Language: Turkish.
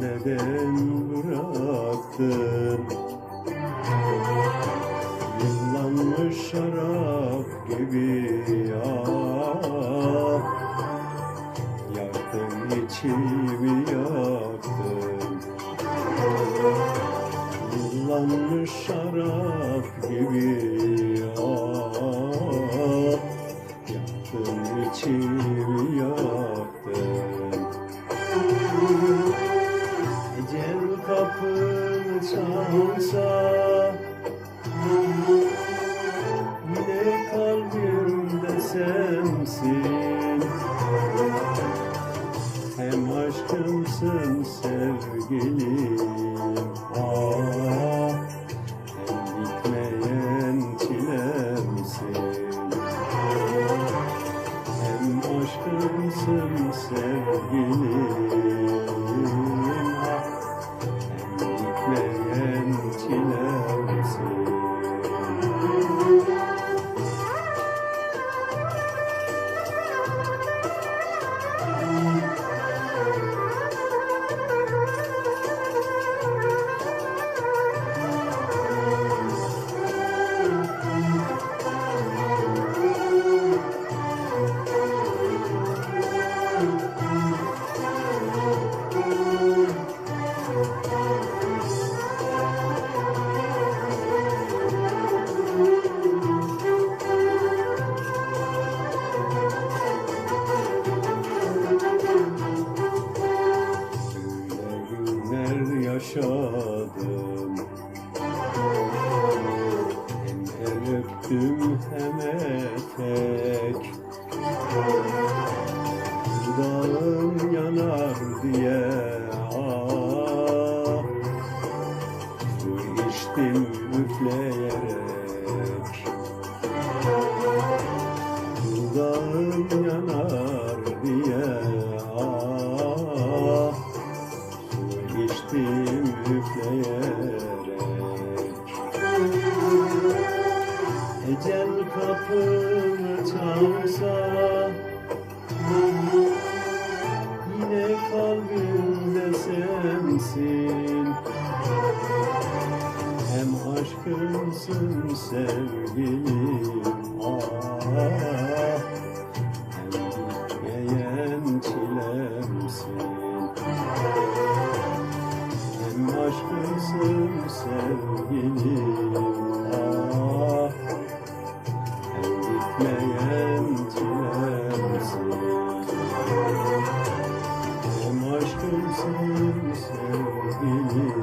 neden bıraktın? Yıllanmış şarap gibi ya. Yaktın içimi yaktın. Yıllanmış şarap gibi ya. Yaktın içimi çalsa Yine kalbimde sensin Hem aşkımsın sevgilim Hem bitmeyen çilemsin Hem aşkımsın sevgilim yaşadım. Hem el öptüm hem etek. Dudağım yanar diye Ecel kapımı çalsa Yine kalbimde sensin. Hem aşkımsın sevgilim ah. Hem bitmeyen çilemsin. Hem aşkımsın sevgilim Mm-hmm.